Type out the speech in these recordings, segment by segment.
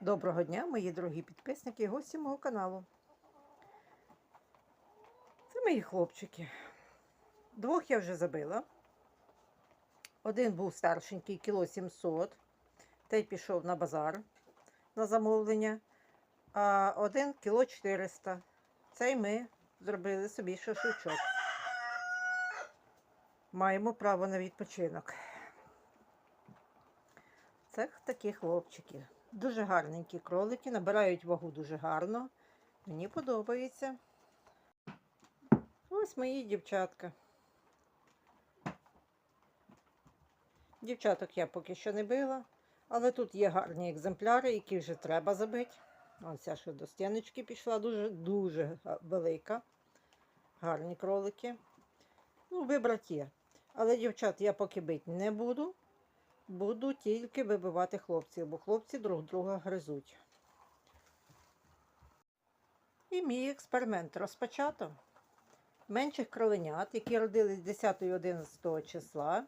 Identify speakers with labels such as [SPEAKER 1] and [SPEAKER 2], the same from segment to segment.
[SPEAKER 1] Доброго дня, мої дорогі підписники і гості мого каналу. Це мої хлопчики. Двох я вже забила. Один був старшенький, кіло 700. Той пішов на базар на замовлення. А один кіло 400. Цей ми зробили собі шашличок. Маємо право на відпочинок. Це такі хлопчики. Дуже гарненькі кролики, набирають вагу дуже гарно. Мені подобається. Ось мої дівчатка. Дівчаток я поки що не била, але тут є гарні екземпляри, які вже треба забити. Ось ця що до стіночки пішла, дуже дуже велика. Гарні кролики. Ну, вибрати. Але дівчат я поки бити не буду. Буду тільки вибивати хлопців, бо хлопці друг друга гризуть. І мій експеримент розпочато. Менших кроленят, які родились 10 і 11 числа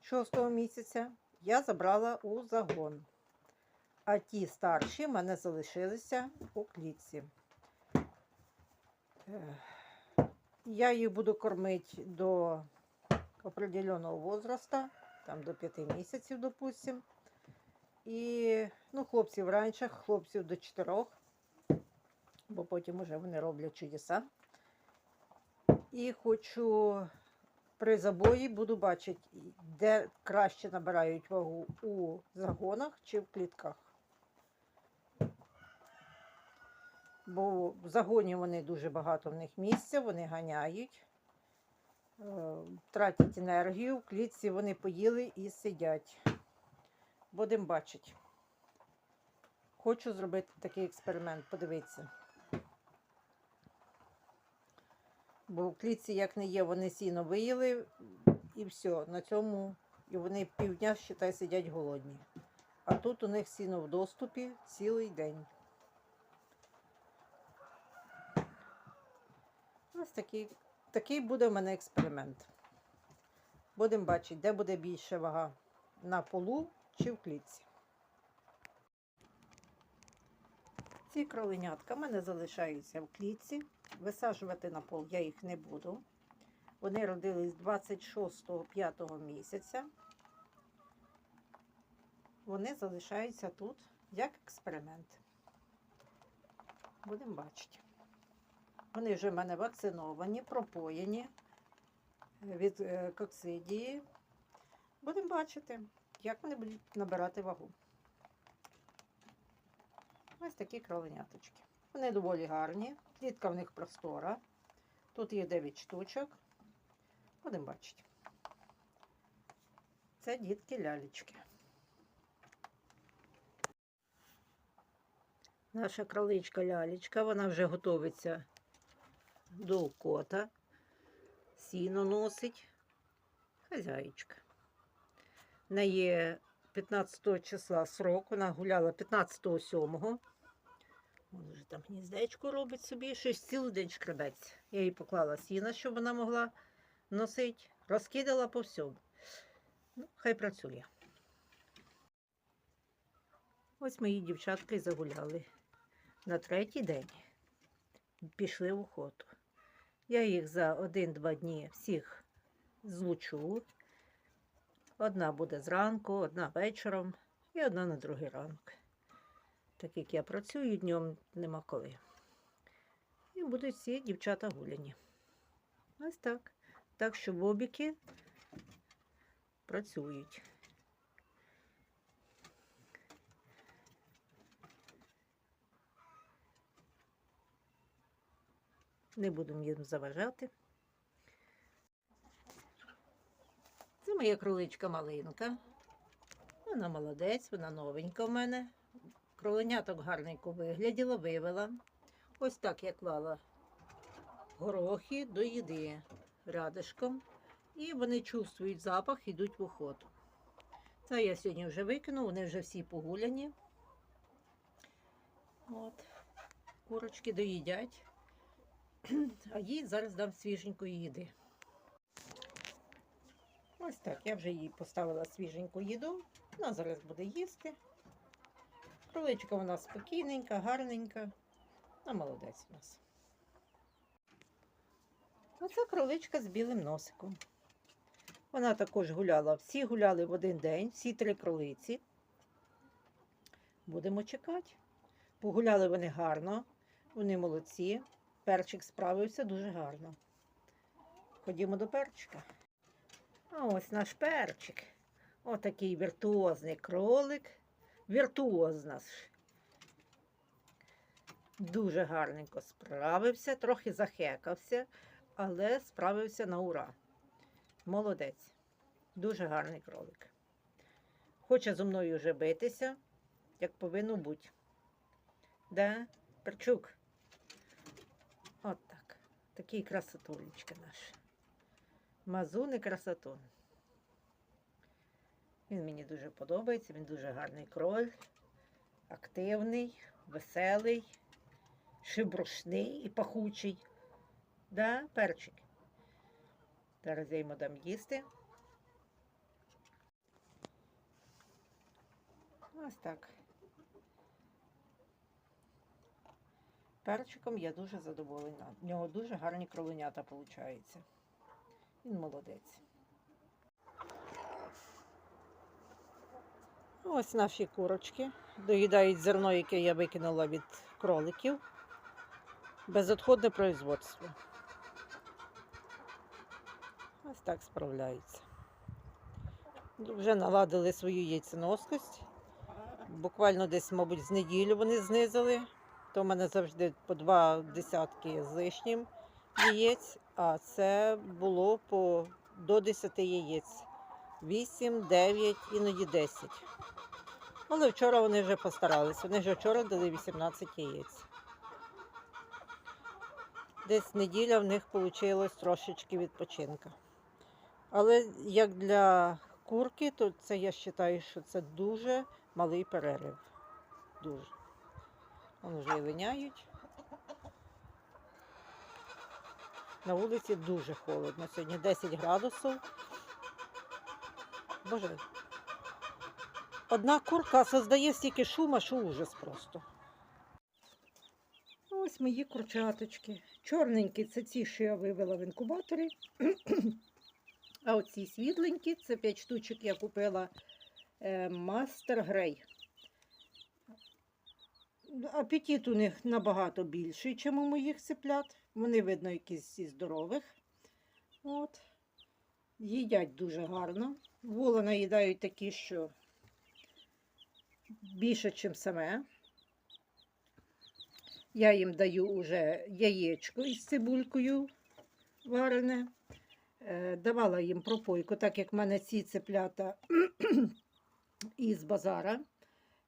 [SPEAKER 1] 6 місяця, я забрала у загон. А ті старші в мене залишилися у клітці. Е, Я їх буду кормити до определеного возраста там до 5 місяців, допустим. І ну, хлопців раніше, хлопців до 4, бо потім вже вони роблять чудеса. І хочу при забої буду бачити, де краще набирають вагу у загонах чи в клітках. Бо в загоні вони дуже багато в них місця, вони ганяють тратять енергію, в клітці вони поїли і сидять. Будемо бачити. Хочу зробити такий експеримент, подивитися. Бо в клітці, як не є, вони сіно виїли і все. На цьому і вони півдня, считай, сидять голодні. А тут у них сіно в доступі цілий день. Ось такий Такий буде в мене експеримент. Будемо бачити, де буде більше вага на полу чи в клітці. Ці кроленятка в мене залишаються в клітці. Висаджувати на пол я їх не буду. Вони родились 26-5 місяця. Вони залишаються тут як експеримент. Будемо бачити. Вони вже в мене вакциновані, пропоєні від е, коксидії. Будемо бачити, як вони будуть набирати вагу. Ось такі кроленяточки. Вони доволі гарні. Клітка в них простора. Тут є 9 штучок. Будемо бачити. Це дітки лялечки. Наша кроличка лялечка, вона вже готується до кота. Сіно носить. Хазяєчка. В неї 15 числа срок, вона гуляла 15-7. Вона вже там гніздечко робить собі, щось цілий день шкребеться. Я їй поклала сіна, щоб вона могла носити, розкидала по всьому. Ну, хай працює. Ось мої дівчатки загуляли. На третій день пішли в охоту. Я їх за один-два дні всіх злучу. Одна буде зранку, одна вечором і одна на другий ранок. Так як я працюю днем, нема коли. І будуть всі дівчата гуляні. Ось так. Так що бобіки працюють. Не будемо їм заважати. Це моя кроличка малинка. Вона молодець, вона новенька в мене. Кроленяток гарненько вигляділа, вивела. Ось так я клала горохи до їди рядишком. І вони чувствують запах, йдуть в охоту. Це я сьогодні вже викину, вони вже всі погуляні. От. Курочки доїдять. А їй зараз дам свіженької їди. Ось так, я вже їй поставила свіженьку їду. Вона зараз буде їсти. Кроличка у нас спокійненька, гарненька. А молодець у нас. Оце кроличка з білим носиком. Вона також гуляла. Всі гуляли в один день, всі три кролиці. Будемо чекати. Погуляли вони гарно, вони молодці. Перчик справився дуже гарно. Ходімо до перчика. А ось наш перчик. Отакий віртуозний кролик. Віртуоз наш. Дуже гарненько справився, трохи захекався, але справився на ура. Молодець. Дуже гарний кролик. Хоче зо мною вже битися, як повинно бути. Да, перчук. От так. Такий красотулечка наш. Мазун і красотун. Він мені дуже подобається, він дуже гарний кроль, активний, веселий, шибрушний і пахучий. Да, перчик. Зараз я йому дам їсти. Ось так. Перчиком я дуже задоволена. В нього дуже гарні кроленята виходять. Він молодець. Ось наші курочки. Доїдають зерно, яке я викинула від кроликів. Безотходне производство. Ось так справляються. Вже наладили свою яйценоскость. Буквально десь, мабуть, з неділю вони знизили. То в мене завжди по два десятки з лишнім яєць, а це було по до 10 яєць. 8, 9, іноді 10. Але вчора вони вже постарались. Вони вже вчора дали 18 яєць. Десь неділя в них вийшло трошечки відпочинка. Але як для курки, то це я вважаю, що це дуже малий перерив. Дуже. Вони вже і линяють. На вулиці дуже холодно. Сьогодні 10 градусів. Боже. Одна курка создає стільки шума, що ужас просто. Ось мої курчаточки. Чорненькі це ті, що я вивела в інкубаторі. А оці світленькі це 5 штучок я купила Мастер Грей. Апетит у них набагато більший, ніж у моїх цеплят. Вони, видно, якісь зі здорових. От. Їдять дуже гарно. Вола наїдають такі, що більше, ніж саме. Я їм даю уже яєчко із цибулькою варене. Е, Давала їм пропойку, так як в мене ці цеплята із базара.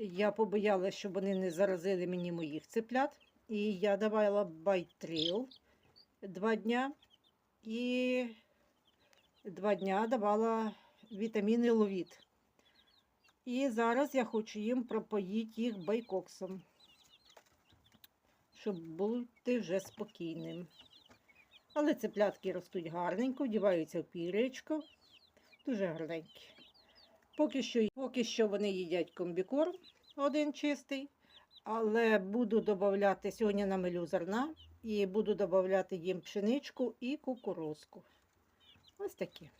[SPEAKER 1] Я побоялася, щоб вони не заразили мені моїх цеплят. І я давала байтрил два дня. І два дня давала вітаміни ловіт. І зараз я хочу їм пропоїти їх байкоксом, щоб бути вже спокійним. Але цеплятки ростуть гарненько, вдіваються в піречко. Дуже гарненькі. Поки що, поки що вони їдять комбікорм один чистий, але буду додавати сьогодні намелю зерна і буду додавати їм пшеничку і кукурузку. Ось такі.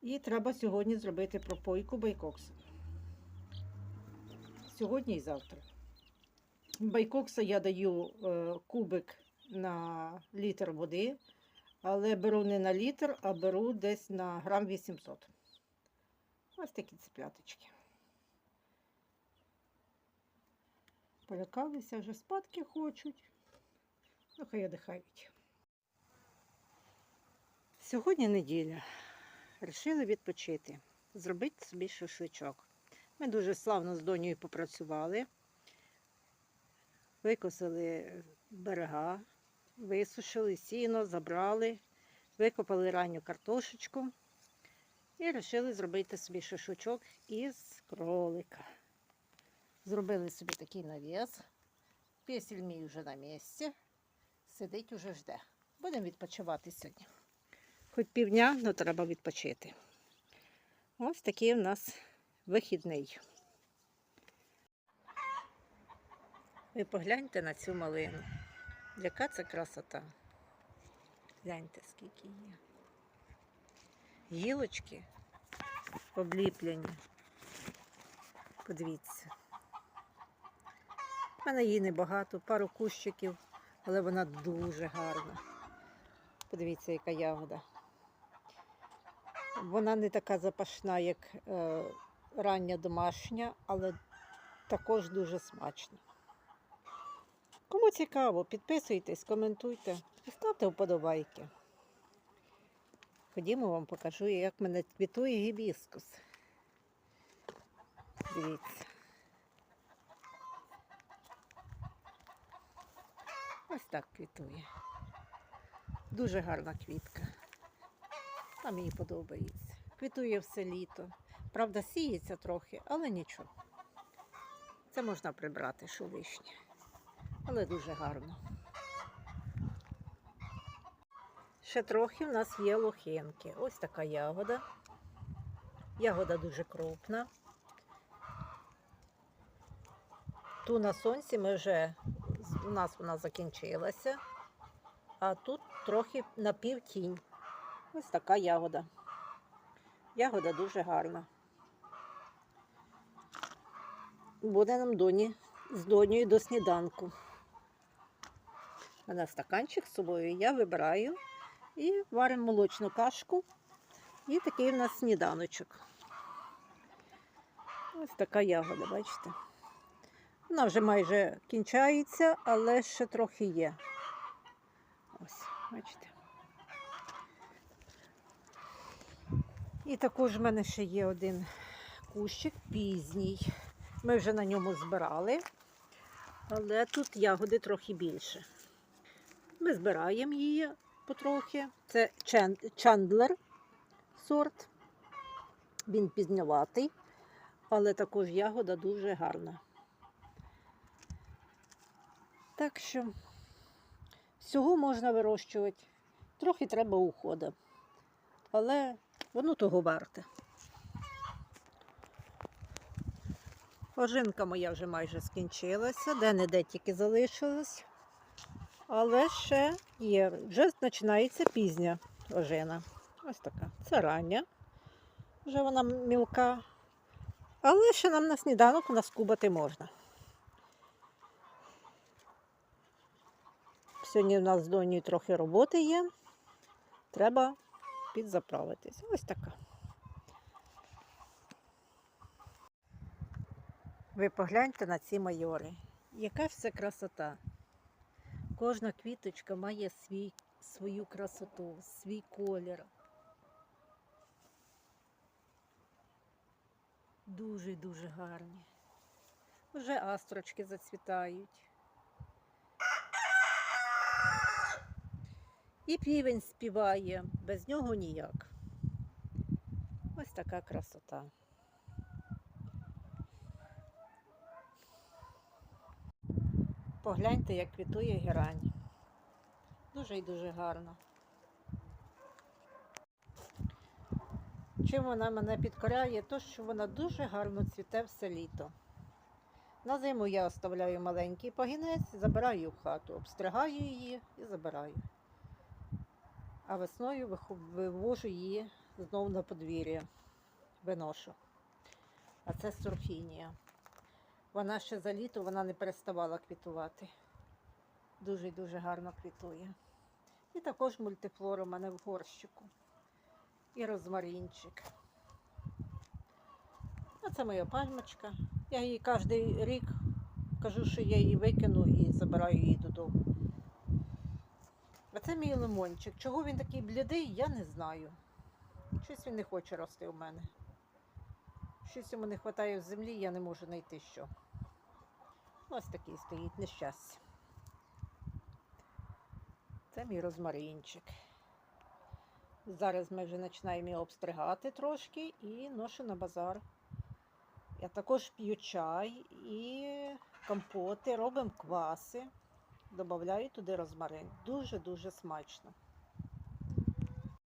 [SPEAKER 1] І треба сьогодні зробити пропойку байкоксу. Сьогодні і завтра. Байкокса я даю е, кубик на літр води, але беру не на літр, а беру десь на грам 800. Ось такі цепляточки. Полякалися, вже спадки хочуть. Ну, хай одихають. Сьогодні неділя. Рішили відпочити, зробити собі шашличок. Ми дуже славно з донею попрацювали, викосили берега, висушили сіно, забрали, викопали ранню картошечку і вирішили зробити собі шашличок із кролика. Зробили собі такий навіс. Песіль мій вже на місці. Сидить уже жде. Будемо відпочивати сьогодні. Хоч півдня, але треба відпочити. Ось такий у нас вихідний. Ви погляньте на цю малину. Яка це красота. Гляньте, скільки є. Гілочки обліплені. Подивіться. У мене її небагато, пару кущиків, але вона дуже гарна. Подивіться, яка ягода. Вона не така запашна, як е, рання домашня, але також дуже смачна. Кому цікаво, підписуйтесь, коментуйте і ставте вподобайки. Ходімо, вам покажу, як мене квітує гібіскус. Дивіться. Ось так квітує. Дуже гарна квітка. А мені подобається. Квітує все літо. Правда, сіється трохи, але нічого. Це можна прибрати, що лишнє. Але дуже гарно. Ще трохи в нас є лохинки. Ось така ягода. Ягода дуже крупна. Ту на сонці ми вже, у нас вона закінчилася, а тут трохи напівтінь. Ось така ягода. Ягода дуже гарна. Буде нам доні з донею до сніданку. Мене стаканчик з собою, я вибираю і варимо молочну кашку. І такий у нас сніданочок. Ось така ягода, бачите? Вона вже майже кінчається, але ще трохи є. Ось, бачите. І також в мене ще є один кущик пізній. Ми вже на ньому збирали, але тут ягоди трохи більше. Ми збираємо її потрохи. Це чандлер сорт. Він пізньоватий, але також ягода дуже гарна. Так що всього можна вирощувати. Трохи треба уходу. Але воно того варте. Ожинка моя вже майже скінчилася, де-не-де тільки залишилась. Але ще є. Вже починається пізня ожина. Ось така. Це рання. Вже вона мілка. Але ще нам на сніданок наскубати можна. Сьогодні в нас з донею трохи роботи є. Треба підзаправитись. Ось така. Ви погляньте на ці майори. Яка ж красота. Кожна квіточка має свій, свою красоту, свій колір. Дуже-дуже гарні. Вже астрочки зацвітають. І півень співає, без нього ніяк. Ось така красота. Погляньте, як квітує герань. Дуже і дуже гарно. Чим вона мене підкоряє, то що вона дуже гарно цвіте все літо. На зиму я оставляю маленький пагінець, забираю в хату, обстригаю її і забираю. А весною вивожу її знову на подвір'я, виношу. А це сурфінія. Вона ще за літо вона не переставала квітувати. Дуже дуже гарно квітує. І також мультифлора у мене в горщику. І розмаринчик. А це моя пальмочка. Я її кожен рік кажу, що я її викину і забираю її додому. А це мій лимончик. Чого він такий блідий, я не знаю. Щось він не хоче рости у мене. Щось йому не вистачає в землі, я не можу знайти що. Ось такий стоїть нещастя. Це мій розмаринчик. Зараз ми вже починаємо його обстригати трошки і ношу на базар. Я також п'ю чай і компоти, робимо кваси, додаю туди розмарин. Дуже-дуже смачно.